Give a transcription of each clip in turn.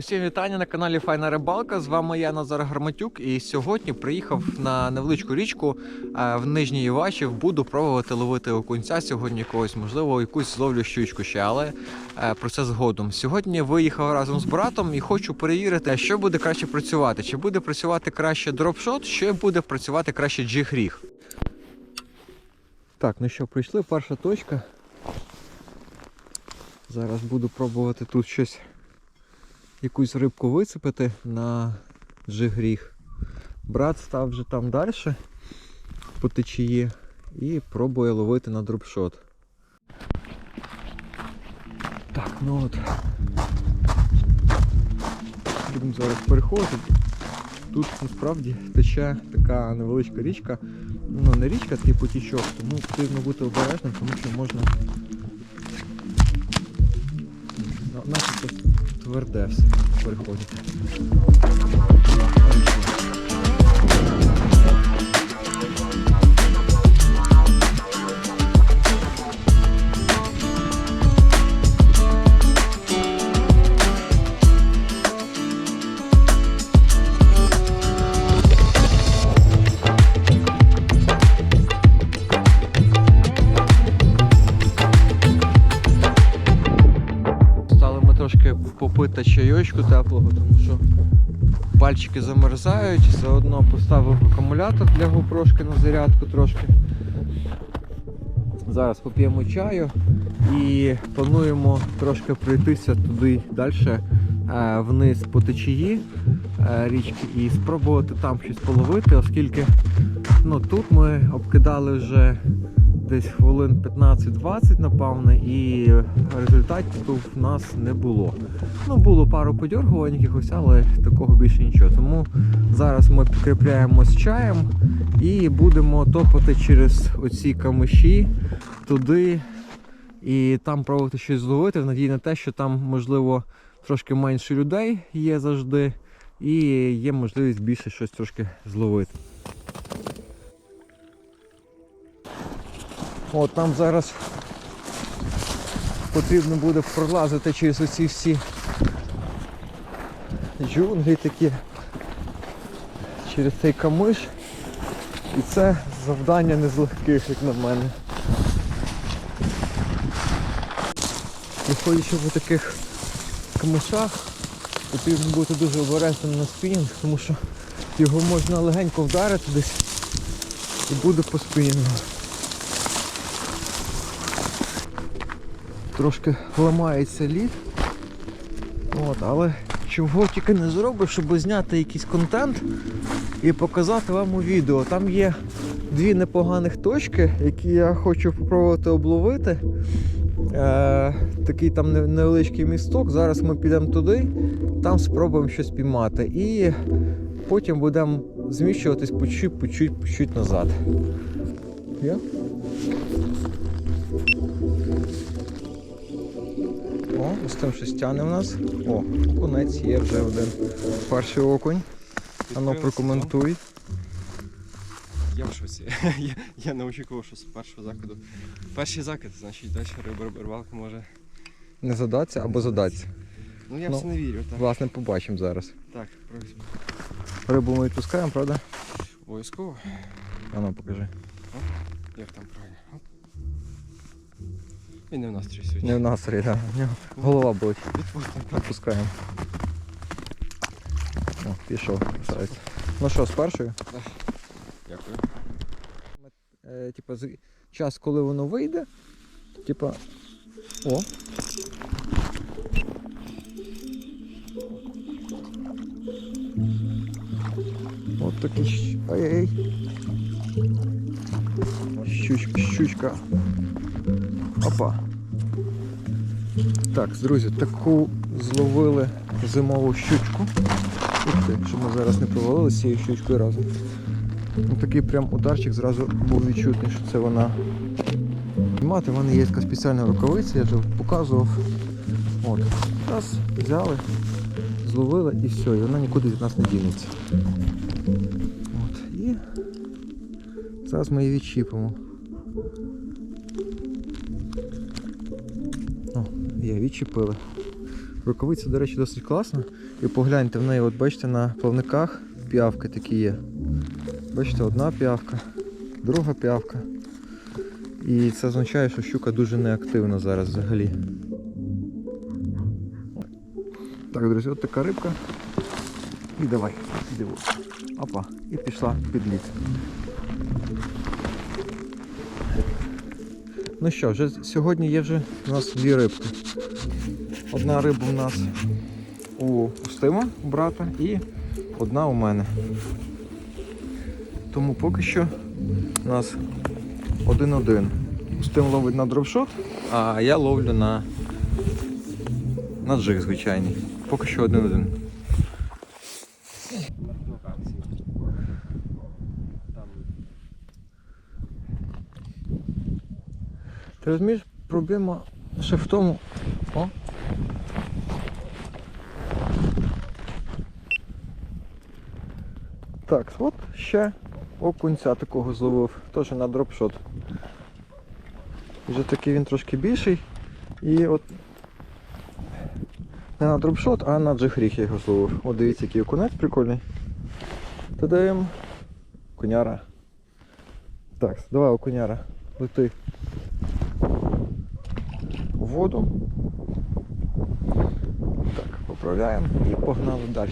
усім вітання на каналі Файна Рибалка. З вами я Назар Гарматюк. І сьогодні приїхав на невеличку річку е, в Нижній Івачів. Буду пробувати ловити окунця сьогодні якогось, можливо, якусь зловлю щучку ще, але е, про це згодом. Сьогодні виїхав разом з братом і хочу перевірити, що буде краще працювати. Чи буде працювати краще дропшот, чи буде працювати краще джиг-ріг. Так, ну що, прийшли, перша точка. Зараз буду пробувати тут щось, якусь рибку вицепити на джигріг. Брат став вже там далі по течії і пробує ловити на дропшот. Так, ну от. Будемо зараз переходити. Тут насправді тече така невеличка річка. Ну не річка, такий потічок, тому потрібно бути обережним, тому що можна начебто тверде все переходить. Попити чайочку теплого, тому що пальчики замерзають. Заодно поставив акумулятор для гопрошки на зарядку трошки. Зараз поп'ємо чаю і плануємо трошки пройтися туди далі вниз по течії е, річки і спробувати там щось половити, оскільки ну, тут ми обкидали вже десь хвилин 15-20, напевне, і результатів в нас не було. Ну, було пару подьоргувань якихось, але такого більше нічого. Тому зараз ми підкріпляємось чаєм і будемо топати через оці камиші туди і там пробувати щось зловити, в надії на те, що там, можливо, трошки менше людей є завжди, і є можливість більше щось трошки зловити. От там зараз потрібно буде пролазити через оці всі джунглі такі, через цей камиш. І це завдання не з легких, як на мене. Виходячи по таких камишах, потрібно бути дуже обережним на спінінг, тому що його можна легенько вдарити десь і буде по спінінгу. Трошки ламається лід. От, але чого тільки не зробиш, щоб зняти якийсь контент і показати вам у відео. Там є дві непоганих точки, які я хочу спробувати обловити. Е, такий там невеличкий місток. Зараз ми підемо туди, там спробуємо щось піймати. І потім будемо зміщуватись по чуть, по чуть, по чуть назад. Є? О, ось там щось тяне в нас. О, окунець є вже один. Перший окунь. Ану прокоментуй. Я в шоці. я, я не очікував, що з першого закиду. Перший закид, значить далі риба рибалка може. Не задаться або задаться. Ну я Ну, все не вірю, так. Власне, побачимо зараз. Так, просимо. Рибу ми відпускаємо, правда? Обов'язково. Ану, покажи. Як там правильно? Він не в настрій сьогодні. Не в настрій, так. Нього Голова болить. Відпускаємо. О, пішов. красавець. Ну що, з першою? Дякую. Е, типа, з- час, коли воно вийде. Типа. О. От такий. щ- Ай-яй. Щучка, щучка. Опа. Так, друзі, таку зловили зимову щучку. Ух ти, щоб ми зараз не провалилися з цією щучкою разом. Ну, такий прям ударчик зразу був відчутний, що це вона. Мати, в мене є така спеціальна рукавиця, я вже показував. От. Раз, взяли, зловили і все, і вона нікуди від нас не дінеться. От. І зараз ми її відчіпимо. Є, відчепили. Рукавиця, до речі, досить класна. І погляньте в неї, от бачите, на плавниках п'явки такі є. Бачите, одна п'явка, друга п'явка. І це означає, що щука дуже неактивна зараз взагалі. Так, друзі, от така рибка. І давай, диво. Опа, і пішла під лід. Ну що, вже сьогодні є вже у нас дві рибки. Одна риба у нас у Устима, у брата, і одна у мене. Тому поки що у нас один-один. Устим ловить на дропшот, а я ловлю на, на джиг звичайний. Поки що один-один. Розумієш, проблема ще в тому. О. Так, от ще окунця такого зловив, теж на дропшот. Вже такий він трошки більший. І от не на дропшот, а на джихріх я його зловив. От дивіться, який окунець прикольний. Тадаємо. Окуняра. Так, давай окуняра. Лети воду. Так, поправляємо і погнали далі.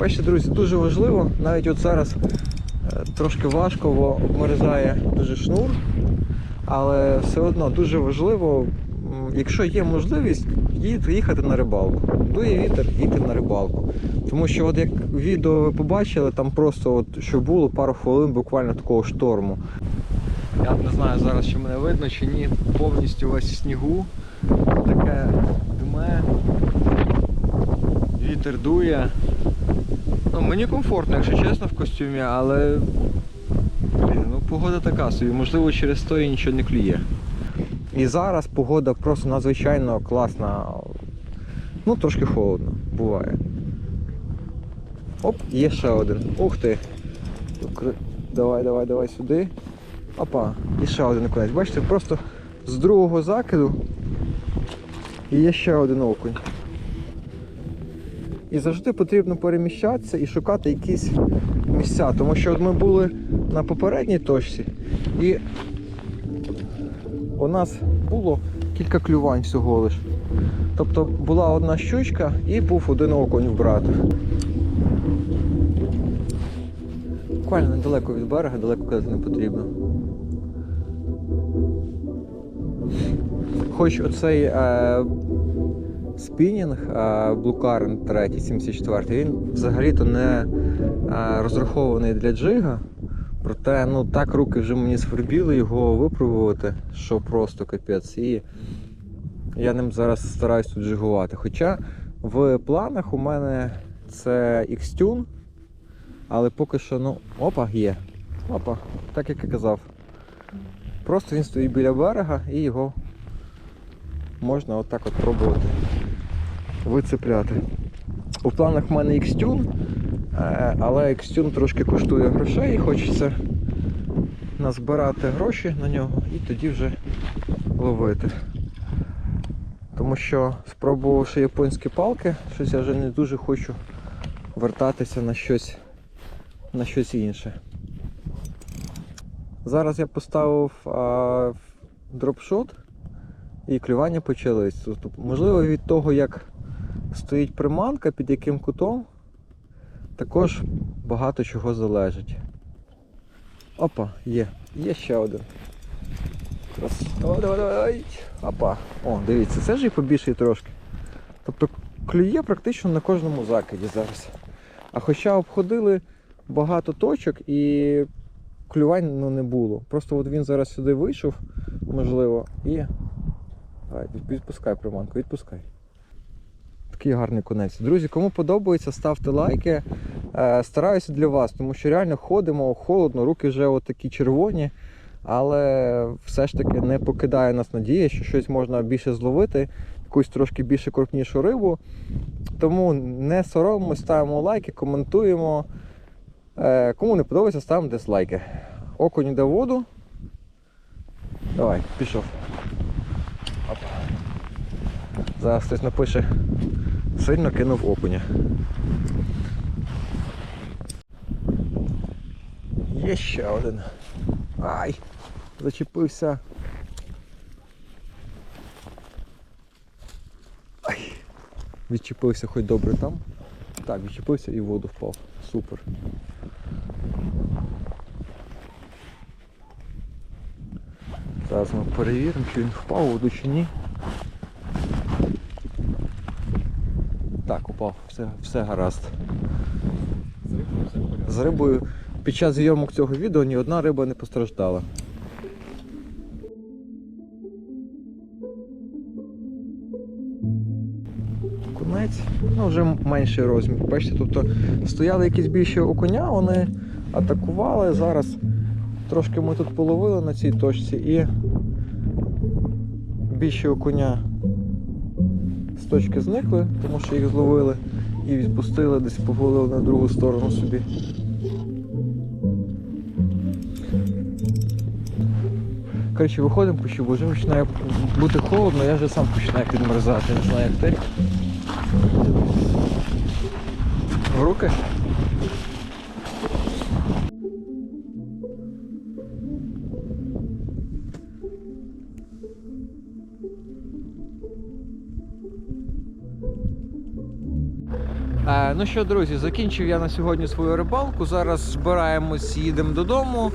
Бачите, друзі, дуже важливо, навіть от зараз е, трошки важко, бо обмерзає дуже шнур, але все одно дуже важливо, якщо є можливість, їхати на рибалку. Дує вітер, їти на рибалку. Тому що, от як відео ви побачили, там просто от що було пару хвилин буквально такого шторму. Я не знаю зараз, чи мене видно чи ні. Повністю весь снігу. Таке дме. Вітер дує. Ну, мені комфортно, якщо чесно, в костюмі, але блін, ну, погода така собі, можливо, через то і нічого не клює. І зараз погода просто надзвичайно класна. Ну, трошки холодно, буває. Оп, є ще один. Ух ти. Давай, давай, давай сюди. Опа, і ще один окунець. Бачите, просто з другого закиду і є ще один окунь. І завжди потрібно переміщатися і шукати якісь місця. Тому що от ми були на попередній точці і у нас було кілька клювань всього лиш. Тобто була одна щучка і був один окунь в брата. Буквально недалеко від берега, далеко казати не потрібно. Хоч оцей е, спінінг е, Current 3 74 він взагалі-то не е, розрахований для джига. Проте ну так руки вже мені свербіли його випробувати, що просто капець. І я ним зараз стараюсь тут джигувати. Хоча в планах у мене це Xtune, але поки що, ну, опа, є. Опа, так як і казав. Просто він стоїть біля берега і його можна отак от пробувати вицепляти. У планах в мене Xtune, е, але Xtune трошки коштує грошей і хочеться назбирати гроші на нього і тоді вже ловити. Тому що спробувавши японські палки, щось я вже не дуже хочу вертатися на щось, на щось інше. Зараз я поставив а, дропшот і клювання почались. Тобто, можливо, від того, як стоїть приманка, під яким кутом, також багато чого залежить. Опа, є. Є ще один. Давай, давай, давай. Опа. О, дивіться, це ж і побільший трошки. Тобто клює практично на кожному закиді зараз. А хоча обходили багато точок і клювань ну, не було. Просто от він зараз сюди вийшов, можливо, і. Давай, відпускай приманку, відпускай. Такий гарний конець. Друзі, кому подобається, ставте лайки. Е, стараюся для вас, тому що реально ходимо, холодно, руки вже такі червоні. Але все ж таки не покидає нас надія, що щось можна більше зловити, якусь трошки більше крупнішу рибу. Тому не соромимось, ставимо лайки, коментуємо. Е, кому не подобається, ставимо дизлайки. Окунь йде в воду. Давай, пішов. Опа. Зараз хтось напише. Сильно кинув окуня. Є ще один. Ай! Зачепився. Ай! Відчепився хоч добре там. Так, відчепився і в воду впав. Супер. Зараз ми перевіримо, чи він впав у воду чи ні. Так, упав, все, все гаразд. З рибою під час зйомок цього відео ні одна риба не постраждала. Ну вже менший розмір. Бачите, тобто стояли якісь більші окуня, вони атакували. Зараз трошки ми тут половили на цій точці і більші окуня з точки зникли, тому що їх зловили і відпустили, десь повалили на другу сторону собі. Коротше, виходимо щубу, вже починає бути холодно, я вже сам починаю підмерзати, не знаю як ти. В руки? Е, ну що, друзі, закінчив я на сьогодні свою рибалку. Зараз збираємось, їдемо додому.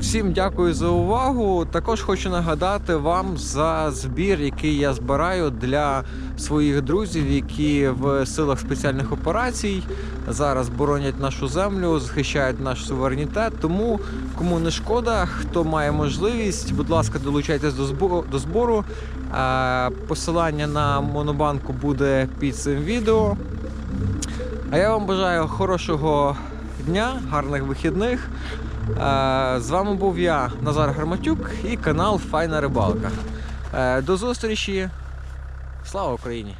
Всім дякую за увагу. Також хочу нагадати вам за збір, який я збираю для своїх друзів, які в силах спеціальних операцій зараз боронять нашу землю, захищають наш суверенітет. Тому кому не шкода, хто має можливість, будь ласка, долучайтесь до збору. До збору. Е, Посилання на монобанку буде під цим відео. А я вам бажаю хорошого дня, гарних вихідних. Е, З вами був я, Назар Гарматюк, і канал Файна Рибалка. Е, До зустрічі. Слава Україні!